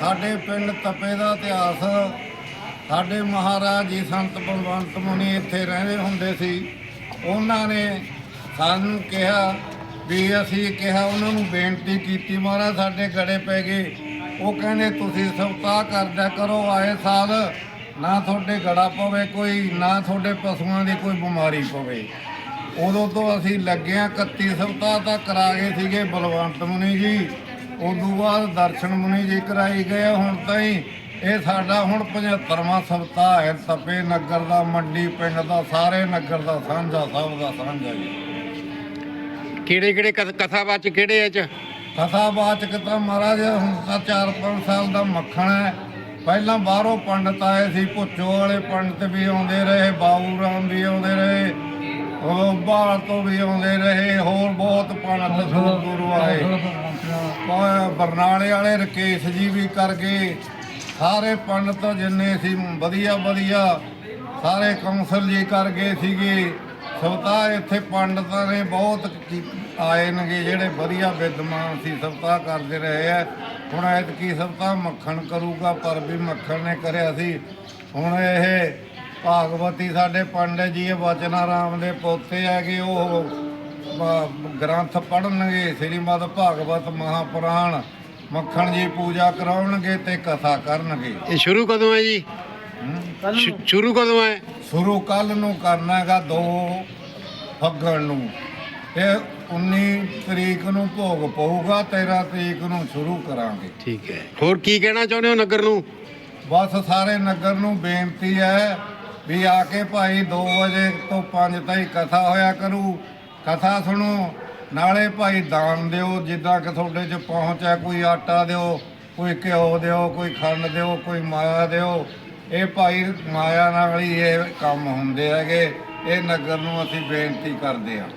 ਸਾਡੇ ਪਿੰਡ ਤਪੇ ਦਾ ਇਤਿਹਾਸ, ਸਾਡੇ ਮਹਾਰਾਜ ਜੀ ਸੰਤ ਬਲਵੰਤ ਮੁਨੀ ਇੱਥੇ ਰਹਿੰਦੇ ਹੁੰਦੇ ਸੀ। ਉਹਨਾਂ ਨੇ ਸਾਨੂੰ ਕਿਹਾ ਵੀ ਅਸੀਂ ਕਿਹਾ ਉਹਨਾਂ ਨੂੰ ਬੇਨਤੀ ਕੀਤੀ, ਮਹਾਰਾਜ, ਸਾਡੇ ਗੜੇ ਪੈ ਗਏ। ਉਹ ਕਹਿੰਦੇ, ਤੁਸੀਂ ਸਵਤਾ ਕਰਦਿਆ ਕਰੋ, ਆਏ ਸਾਲ ਨਾ ਤੁਹਾਡੇ ਗੜਾ ਪਵੇ ਕੋਈ, ਨਾ ਤੁਹਾਡੇ ਪਸ਼ੂਆਂ ਦੀ ਕੋਈ ਬਿਮਾਰੀ ਪਵੇ। ਉਦੋਂ ਤੋਂ ਅਸੀਂ ਲੱਗੇ ਹਾਂ 31 ਸপ্ਤਾਹ ਤੱਕ ਕਰਾ ਗਏ ਸੀਗੇ ਬਲਵੰਤ ਮੁਨੀ ਜੀ। ਉਦੋਂ ਬਾਅਦ ਦਰਸ਼ਨ ਮੁਨੀ ਜੀ ਕਰਾਈ ਗਏ ਹੁਣ ਤਾਈਂ ਇਹ ਸਾਡਾ ਹੁਣ 75ਵਾਂ ਸপ্ਤਾਹ ਹੈ। ਤਪੇ ਨਗਰ ਦਾ ਮੰਡੀ ਪਿੰਡ ਦਾ ਸਾਰੇ ਨਗਰ ਦਾ ਸਾਂਝਾ ਸਭ ਦਾ ਸਾਂਝਾ ਜੀ। ਕਿਹੜੇ ਕਿਹੜੇ ਕਥਾਵਾਚ ਕਿਹੜੇ ਐ ਚ? ਕਥਾਵਾਚਕ ਤਾਂ ਮਹਾਰਾਜ ਹੁਣ ਤਾਂ 4-5 ਸਾਲ ਦਾ ਮੱਖਣ ਹੈ। ਪਹਿਲਾਂ ਬਾਹਰੋਂ ਪੰਡਤ ਆਏ ਸੀ ਭੁੱਚੋ ਵਾਲੇ ਪੰਡਤ ਵੀ ਆਉਂਦੇ ਰਹੇ ਬਾਬੂ ਰਾਮ ਵੀ ਆਉਂਦੇ ਰਹੇ ਉਹ ਬਾਹਰ ਤੋਂ ਵੀ ਆਉਂਦੇ ਰਹੇ ਹੋਰ ਬਹੁਤ ਪੰਡਤ ਗੁਰੂ ਆਏ ਬਰਨਾਲੇ ਵਾਲੇ ਰਕੇਸ਼ ਜੀ ਵੀ ਕਰ ਗਏ। ਸਾਰੇ ਪੰਡਤ ਜਿੰਨੇ ਸੀ, ਵਧੀਆ ਵਧੀਆ। ਸਾਰੇ ਕੌਂਸਲ ਜੀ ਕਰ ਗਏ ਸੀਗੇ। ਸਵਤਾ ਇੱਥੇ ਪੰਡਤਾਂ ਨੇ ਬਹੁਤ ਆਏ ਨੇਗੇ ਜਿਹੜੇ ਵਧੀਆ ਵਿਦਵਾਨ ਸੀ, ਸਵਤਾ ਕਰਦੇ ਰਹੇ ਆ। ਹੁਣ ਐਤਕੀ ਸਵਤਾ ਮੱਖਣ ਕਰੂਗਾ, ਪਰ ਵੀ ਮੱਖਣ ਨੇ ਕਰਿਆ ਸੀ। ਹੁਣ ਇਹ ਭਾਗਵਤੀ ਸਾਡੇ ਪੰਡਤ ਜੀ, ਇਹ ਵਚਨਾ ਰਾਮ ਦੇ ਪੋਤੇ ਹੈਗੇ, ਉਹ ਗ੍ਰੰਥ ਪੜ੍ਹਨਗੇ ਸ੍ਰੀਮਦ ਭਾਗਵਤ ਮਹਾਪੁਰਾਣ ਮੱਖਣ ਜੀ ਪੂਜਾ ਕਰਾਉਣਗੇ ਤੇ ਕਥਾ ਕਰਨਗੇ। ਇਹ ਸ਼ੁਰੂ ਕਦੋਂ ਹੈ ਜੀ। ਸ਼ੁ- ਸ਼ੁਰੂ ਕਦੋਂ ਹੈ? ਸ਼ੁਰੂ ਕੱਲ ਨੂੰ ਕਰਨਾ ਹੈਗਾ 2 ਫੱਗਣ ਨੂੰ। ਇਹ 19 ਤਰੀਕ ਨੂੰ ਭੋਗ ਪਊਗਾ 13 ਤਰੀਕ ਨੂੰ ਸ਼ੁਰੂ ਕਰਾਂਗੇ। ਠੀਕ ਹੈ। ਹੋਰ ਕੀ ਕਹਿਣਾ ਚਾਹੁੰਦੇ ਹੋ ਨਗਰ ਨੂੰ? ਬਸ ਸਾਰੇ ਨਗਰ ਨੂੰ ਬੇਨਤੀ ਹੈ ਵੀ ਆ ਕੇ ਭਾਈ 2 ਵਜੇ ਤੋਂ 5 ਤਾਈਂ ਕਥਾ ਹੋਇਆ ਕਰੂ ਕਥਾ ਸੁਣੋ। ਨਾਲੇ ਭਾਈ ਦਾਨ ਦਿਓ, ਜਿੱਦਾਂ ਕਿ ਤੁਹਾਡੇ 'ਚ ਪਹੁੰਚ ਹੈ ਕੋਈ ਆਟਾ ਦਿਓ, ਕੋਈ ਘਿਓ ਦਿਓ, ਕੋਈ ਖੰਡ ਦਿਓ, ਕੋਈ ਮਾਇਆ ਦਿਓ। ਇਹ ਭਾਈ ਮਾਇਆ ਨਾਲ ਹੀ ਇਹ ਕੰਮ ਹੁੰਦੇ ਹੈਗੇ। ਇਹ ਨਗਰ ਨੂੰ ਅਸੀਂ ਬੇਨਤੀ ਕਰਦੇ ਹਾਂ।